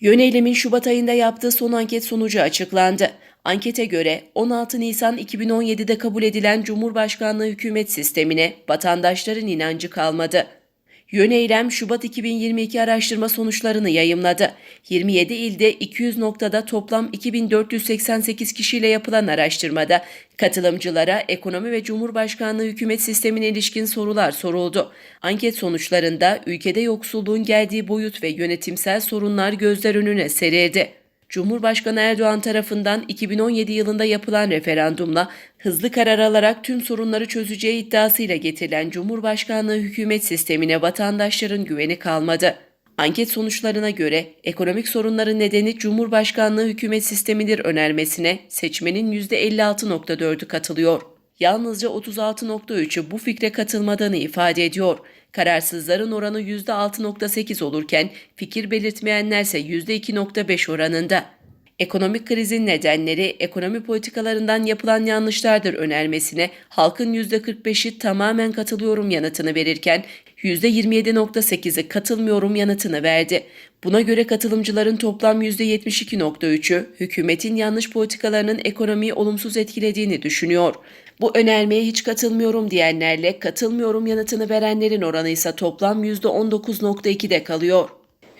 Yöneylemin Şubat ayında yaptığı son anket sonucu açıklandı. Ankete göre 16 Nisan 2017'de kabul edilen Cumhurbaşkanlığı hükümet sistemine vatandaşların inancı kalmadı. Yöneylem Şubat 2022 araştırma sonuçlarını yayımladı. 27 ilde 200 noktada toplam 2488 kişiyle yapılan araştırmada katılımcılara ekonomi ve Cumhurbaşkanlığı hükümet sistemine ilişkin sorular soruldu. Anket sonuçlarında ülkede yoksulluğun geldiği boyut ve yönetimsel sorunlar gözler önüne serildi. Cumhurbaşkanı Erdoğan tarafından 2017 yılında yapılan referandumla hızlı karar alarak tüm sorunları çözeceği iddiasıyla getirilen Cumhurbaşkanlığı hükümet sistemine vatandaşların güveni kalmadı. Anket sonuçlarına göre ekonomik sorunların nedeni Cumhurbaşkanlığı hükümet sistemidir önermesine seçmenin %56.4'ü katılıyor. Yalnızca 36.3'ü bu fikre katılmadığını ifade ediyor. Kararsızların oranı %6.8 olurken fikir belirtmeyenlerse %2.5 oranında. Ekonomik krizin nedenleri ekonomi politikalarından yapılan yanlışlardır önermesine halkın %45'i tamamen katılıyorum yanıtını verirken %27.8'i katılmıyorum yanıtını verdi. Buna göre katılımcıların toplam %72.3'ü hükümetin yanlış politikalarının ekonomiyi olumsuz etkilediğini düşünüyor. Bu önermeye hiç katılmıyorum diyenlerle katılmıyorum yanıtını verenlerin oranı ise toplam %19.2'de kalıyor.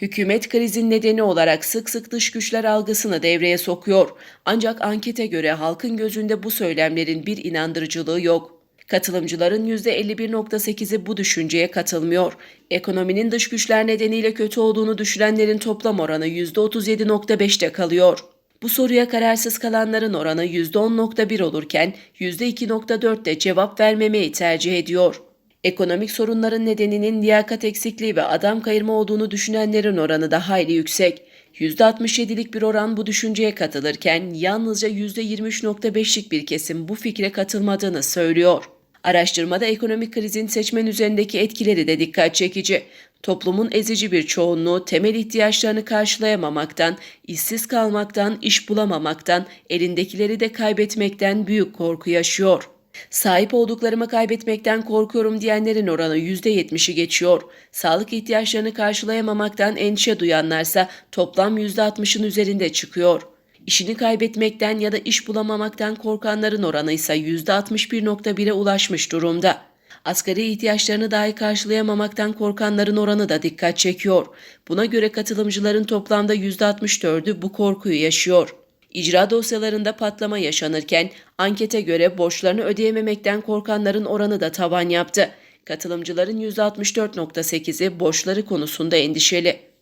Hükümet krizin nedeni olarak sık sık dış güçler algısını devreye sokuyor. Ancak ankete göre halkın gözünde bu söylemlerin bir inandırıcılığı yok. Katılımcıların %51.8'i bu düşünceye katılmıyor. Ekonominin dış güçler nedeniyle kötü olduğunu düşünenlerin toplam oranı %37.5'te kalıyor. Bu soruya kararsız kalanların oranı %10.1 olurken %2.4 de cevap vermemeyi tercih ediyor. Ekonomik sorunların nedeninin liyakat eksikliği ve adam kayırma olduğunu düşünenlerin oranı da hayli yüksek. %67'lik bir oran bu düşünceye katılırken yalnızca %23.5'lik bir kesim bu fikre katılmadığını söylüyor. Araştırmada ekonomik krizin seçmen üzerindeki etkileri de dikkat çekici. Toplumun ezici bir çoğunluğu temel ihtiyaçlarını karşılayamamaktan, işsiz kalmaktan, iş bulamamaktan, elindekileri de kaybetmekten büyük korku yaşıyor. Sahip olduklarımı kaybetmekten korkuyorum diyenlerin oranı %70'i geçiyor. Sağlık ihtiyaçlarını karşılayamamaktan endişe duyanlarsa toplam %60'ın üzerinde çıkıyor. İşini kaybetmekten ya da iş bulamamaktan korkanların oranı ise %61.1'e ulaşmış durumda. Asgari ihtiyaçlarını dahi karşılayamamaktan korkanların oranı da dikkat çekiyor. Buna göre katılımcıların toplamda %64'ü bu korkuyu yaşıyor. İcra dosyalarında patlama yaşanırken ankete göre borçlarını ödeyememekten korkanların oranı da tavan yaptı. Katılımcıların %64.8'i borçları konusunda endişeli.